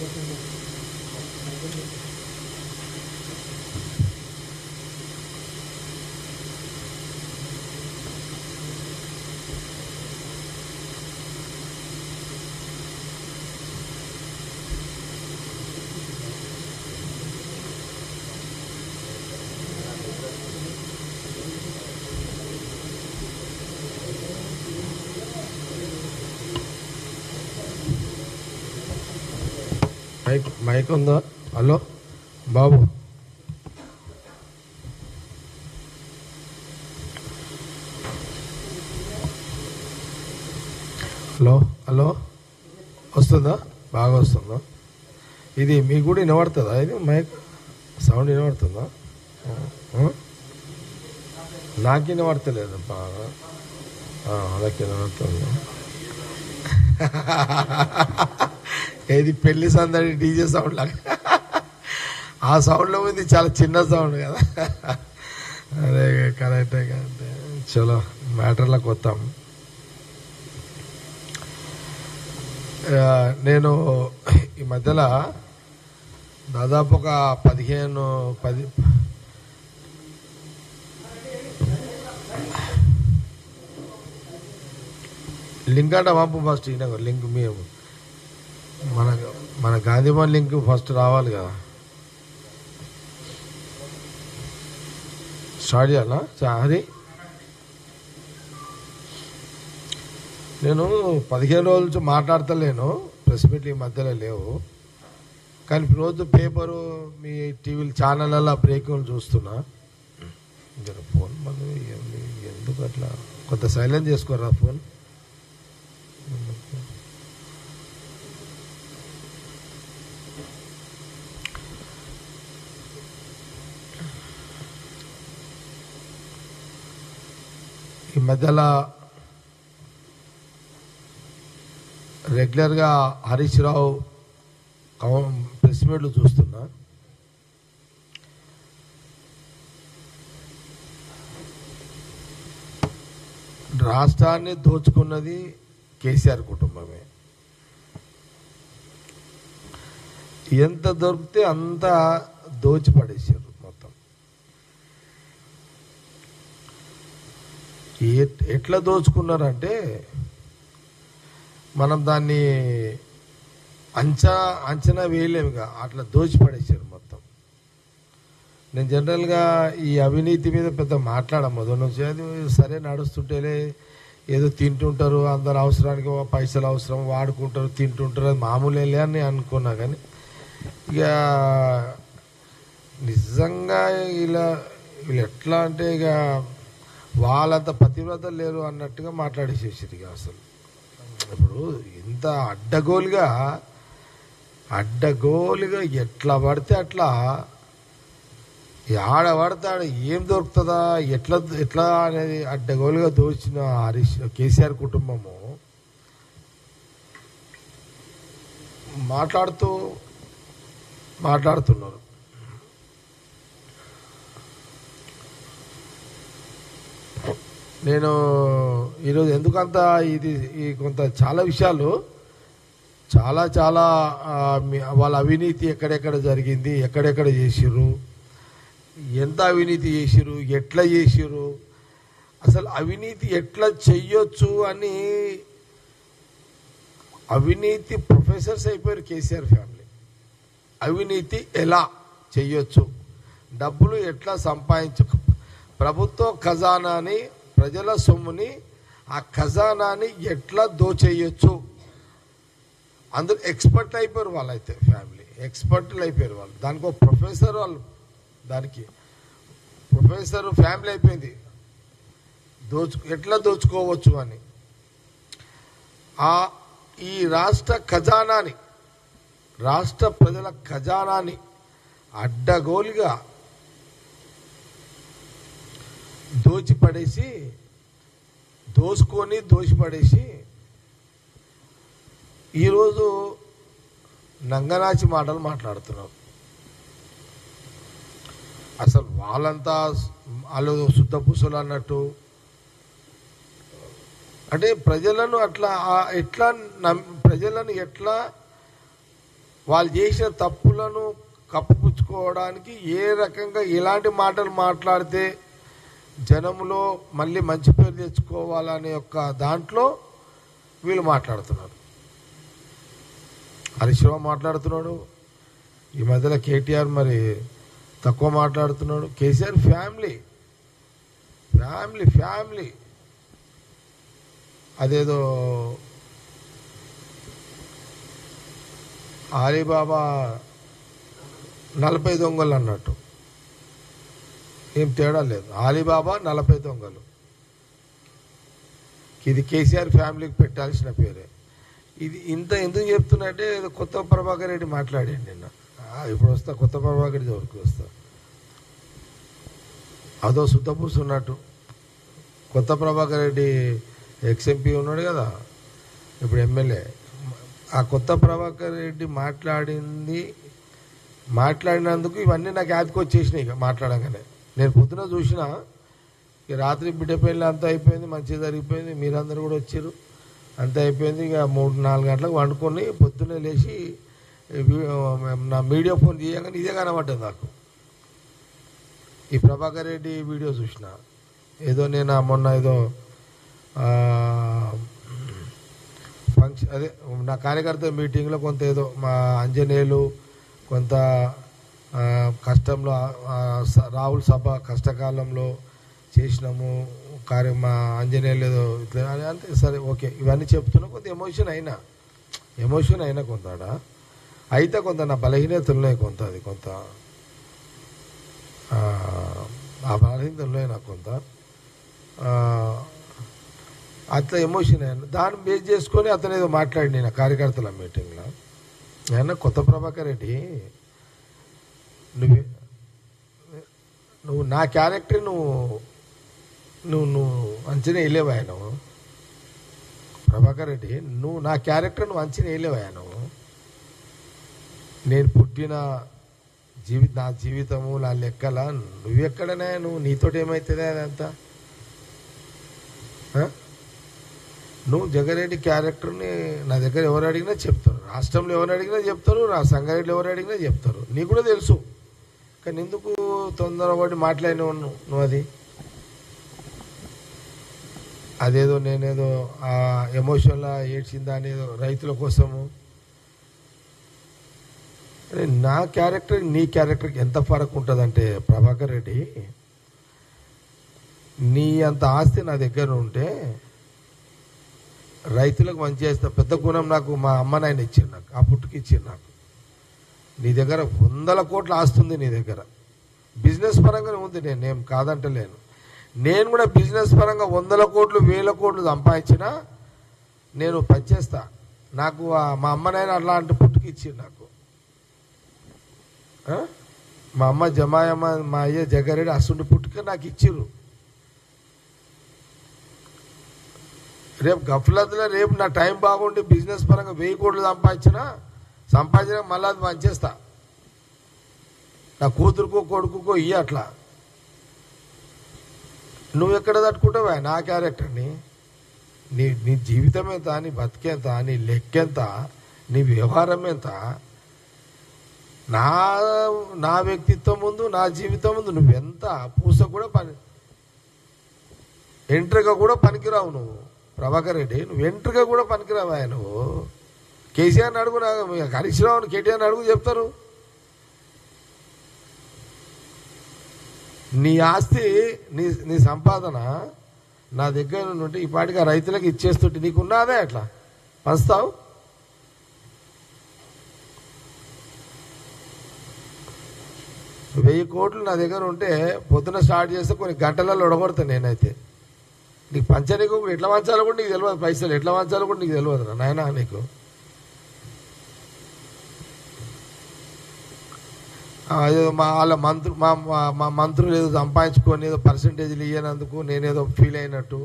Thank you. Mike mike ఉందా? Hello? బాబు. Hello? Hello? వస్తుందా? బాగా వస్తుందా? ఇది మీకు కూడా వినబడుతుందా? ఇది మైక్? సౌండ్ వినబడుతుందా? నాకు వినబడతలేదు. బాగా. అలాగే వినబడుతుందా. ఏది పెళ్ళి సందడి డీజే సౌండ్ లాగా? ఆ సౌండ్లో ఉంది చాలా చిన్న సౌండ్ కదా. అదే కరెక్టే కరెక్టే చలో మ్యాటర్లోకి వస్తాం నేను ఈ మధ్యలో దాదాపు ఒక పదిహేను పది లింక్ అంటే పంపు ఫస్ట్ ఈయన లింక్ మేము మన మన గాంధీభవన్ లింక్ ఫస్ట్ రావాలి కదా. స్టార్ట్ చేయాలా? అది. నేను పదిహేను రోజుల నుంచి మాట్లాడతలేను ప్రెస్ మీట్లు ఈ మధ్యలో లేవు. కానీ రోజు పేపరు మీ టీవీలు ఛానళ్ళల్లో బ్రేకింగ్లు చూస్తున్నా. జర ఫోన్ మళ్ళీ ఎందుకు అట్లా? కొంత సైలెంట్ చేసుకోరా ఫోన్? మెదల రెగ్యులర్గా హరీష్ రావు ప్రెస్ మీట్లు చూస్తున్నా. రాష్ట్రాన్ని దోచుకున్నది కేసీఆర్ కుటుంబమే. ఎంత దొరికితే అంత దోచి పడేసారు ఎట్- ఎట్లా దోచుకున్నారంటే మనం దాన్ని అంచా అంచనా వేయలేముగా అట్లా దోచిపడేసారు మొత్తం. నేను జనరల్గా ఈ అవినీతి మీద పెద్ద మాట్లాడ మొదటి నుంచి అది సరే నడుస్తుంటేలే ఏదో తింటుంటారు అందరు అవసరానికి పైసలు అవసరం వాడుకుంటారు తింటుంటారు అది మామూలేలే అని అనుకున్నా కానీ ఇక నిజంగా ఇలా వీళ్ళు ఎట్లా అంటే ఇక వాళ్ళంత పతివ్రత లేరు అన్నట్టుగా మాట్లాడేసేసారు అసలు. ఇప్పుడు ఇంత అడ్డగోలుగా అడ్డగోలుగా ఎట్లా పడితే అట్లా ఆడ పడతాడు ఏం దొరుకుతుందా ఎట్లా ఎట్లా అనేది అడ్డగోలుగా దోచిన హరీష్ కేసీఆర్ కుటుంబము మాట్లాడుతూ మాట్లాడుతున్నారు. నేను ఈరోజు ఎందుకంత ఇది ఈ కొంత చాలా విషయాలు చాలా చాలా వాళ్ళ అవినీతి ఎక్కడెక్కడ జరిగింది ఎక్కడెక్కడ చేసిర్రు ఎంత అవినీతి చేసిర్రు ఎట్లా చేసిర్రు అసలు అవినీతి ఎట్లా చెయ్యొచ్చు అని అవినీతి ప్రొఫెసర్స్ అయిపోయారు కేసీఆర్ ఫ్యామిలీ. అవినీతి ఎలా చెయ్యొచ్చు డబ్బులు ఎట్లా సంపాదించు ప్రభుత్వ ఖజానాని ప్రజల సొమ్ముని ఆ ఖజానాని ఎట్లా దోచేయొచ్చు? అందరు ఎక్స్పర్ట్ అయిపోయారు వాళ్ళైతే ఫ్యామిలీ. ఎక్స్పర్ట్లు అయిపోయారు వాళ్ళు. దానికి ఒక ప్రొఫెసర్ వాళ్ళు. దానికి ప్రొఫెసర్ ఫ్యామిలీ అయిపోయింది. దోచు ఎట్లా దోచుకోవచ్చు అని. ఆ ఈ రాష్ట్ర ఖజానాని రాష్ట్ర ప్రజల ఖజానాని అడ్డగోలుగా దోచిపడేసి దోసుకొని దోషిపడేసి ఈరోజు నంగనాచి మాటలు మాట్లాడుతున్నారు అసలు వాళ్ళంతా వాళ్ళు శుద్ధ పూసలు అన్నట్టు అంటే ప్రజలను అట్లా ఎట్లా ప్రజలను ఎట్లా వాళ్ళు చేసిన తప్పులను కప్పుపుచ్చుకోవడానికి ఏ రకంగా ఎలాంటి మాటలు మాట్లాడితే జనంలో మళ్ళీ మంచి పేరు తెచ్చుకోవాలనే యొక్క దాంట్లో వీళ్ళు మాట్లాడుతున్నారు. హరిశివ మాట్లాడుతున్నాడు. ఈ మధ్యలో కేటీఆర్ మరి తక్కువ మాట్లాడుతున్నాడు. కేసీఆర్ ఫ్యామిలీ. Family family. అదేదో ఆలీబాబా నలభై దొంగలు అన్నట్టు. ఏం తేడా లేదు. ఆలీబాబా నలభై దొంగలు. ఇది కేసీఆర్ ఫ్యామిలీకి పెట్టాల్సిన పేరే. ఇది ఇంత ఎందుకు చెప్తున్నట్టే కొత్త ప్రభాకర్ రెడ్డి మాట్లాడండి నిన్న. ఇప్పుడు వస్తా కొత్త ప్రభాకర్ రెడ్డి వరకు వస్తా. అదో సుత్తపూసు ఉన్నట్టు. కొత్త ప్రభాకర్ రెడ్డి ఎక్స్ఎంపీ ఉన్నాడు కదా ఇప్పుడు ఎమ్మెల్యే. ఆ కొత్త ప్రభాకర్ రెడ్డి మాట్లాడింది మాట్లాడినందుకు ఇవన్నీ నాకు యాదకి వచ్చేసినాయి ఇక మాట్లాడంగానే. నేను పొద్దున చూసిన ఇక రాత్రి బిడ్డ పెళ్ళి అంతా అయిపోయింది మంచిగా జరిగిపోయింది మీరందరూ కూడా వచ్చారు. అంతా అయిపోయింది ఇక మూడు నాలుగు గంటలకు వండుకొని పొద్దున్నే లేచి నా మీడియా ఫోన్ చేయగానే ఇదే కనబడ్డది నాకు. ఈ ప్రభాకర్ రెడ్డి వీడియో చూసిన. ఏదో నేను మొన్న ఏదో ఫంక్షన్ అదే నా కార్యకర్త మీటింగ్లో కొంత ఏదో మా అంజనేయులు కొంత కష్టంలో స- రాహుల్ సభ కష్టకాలంలో చేసినాము కార్యం మా ఆంజనేయులు ఏదో ఇట్లా అంటే సరే ఓకే ఇవన్నీ చెప్తున్నా కొంత ఎమోషన్ అయినా ఎమోషన్ అయినా కొంత అయితే కొంత నా బలహీనతలు ఉన్నాయి కొంత అది కొంత ఆ, ఆ ఉన్నాయి నాకు కొంత. అట్లా ఎమోషన్ అయినా దాన్ని బేస్ చేసుకొని అతను ఏదో మాట్లాడి నేను కార్యకర్తల మీటింగ్లో. ఆయన కొత్త ప్రభాకర్ రెడ్డి? నువ్వు నువ్వు నా క్యారెక్టర్ నువ్వు నువ్వు నువ్వు అంచనా వేయలేవా నువ్వు ప్రభాకర్ రెడ్డి నువ్వు నా క్యారెక్టర్ నువ్వు అంచనా వేయలేవా నువ్వు నేను పుట్టిన జీవి నా జీవితము నా లెక్కల నువ్వెక్కడనే నువ్వు నీతోటి ఏమవుతుంది అదంతా నువ్వు జగరెడ్డి క్యారెక్టర్ని నా దగ్గర ఎవరు అడిగినా చెప్తారు. రాష్ట్రంలో ఎవరు అడిగినా చెప్తారు నా సంగారెడ్డిలో ఎవరు అడిగినా చెప్తారు. నీకు కూడా తెలుసు. కానీ ఎందుకు తొందరపడి మాట్లాడిన నువ్వు? అది? అదేదో నేనేదో ఆ ఎమోషన్లా ఏడ్చిందా అనేదో రైతుల కోసము. నా క్యారెక్టర్ నీ క్యారెక్టర్కి ఎంత ఫరక్ ఉంటుందంటే ప్రభాకర్ రెడ్డి నీ అంత ఆస్తి నా దగ్గర ఉంటే రైతులకు మంచి చేస్తా. పెద్ద గుణం నాకు మా అమ్మ నాయన ఇచ్చిండు నాకు ఆ పుట్టుకి ఇచ్చిండు నాకు. నీ దగ్గర వందల కోట్ల ఆస్తుంది నీ దగ్గర. బిజినెస్ పరంగానే ఉంది నేను ఏం కాదంటలేను. నేను కూడా బిజినెస్ పరంగా వందల కోట్లు వేల కోట్లు సంపాదించినా నేను పనిచేస్తా. నాకు మా అమ్మనైనా అలాంటి అట్లాంటి పుట్టుకి నాకు. మా అమ్మ జమాయమ్మ మా అయ్య జగరేడు అసలు పుట్టుక నాకు ఇచ్చిర్రు రేపు గఫలత్లో రేపు నా టైం బాగుండి బిజినెస్ పరంగా వెయ్యి కోట్లు సంపాదించినా సంపాదించిన మళ్ళీ అది పనిచేస్తా. నా కూతురుకో కొడుకుకో ఇయ్య అట్లా. నువ్వు ఎక్కడ తట్టుకుంటావా? నా క్యారెక్టర్ని. నీ నీ జీవితం ఎంత? నీ బతికెంత నీ లెక్కెంత నీ వ్యవహారం ఎంత? నా నా వ్యక్తిత్వం ముందు నా జీవితం ముందు నువ్వెంత పూస కూడా పని ఎంట్రీగా కూడా పనికిరావు నువ్వు. ప్రభాకర్ రెడ్డి నువ్వు ఎంట్రీగా కూడా పనికిరావా నువ్వు. కేసీఆర్ని అడుగు హరీష్ రావుని కేటీఆర్ని అడుగు చెప్తారు. నీ ఆస్తి నీ నీ సంపాదన నా దగ్గర నుండి ఈ పాటికి ఆ రైతులకు ఇచ్చేస్తుంటే నీకు ఉన్నదే అట్లా? పంచుతావు? వెయ్యి కోట్లు నా దగ్గర ఉంటే పొద్దున స్టార్ట్ చేస్తే కొన్ని గంటలలో ఒడగొడతాను నేనైతే. నీకు పంచనీకు ఎట్లా పంచాలో కూడా నీకు తెలియదు పైసలు ఎట్లా పంచాలో కూడా నీకు తెలియదు నాయన నీకు ఆ, ఏదో మా వాళ్ళ మంత్రు మా మా- మా మంత్రులు ఏదో సంపాదించుకొని ఏదో పర్సంటేజ్లు ఇవ్వనందుకు నేనేదో ఫీల్ అయినట్టు.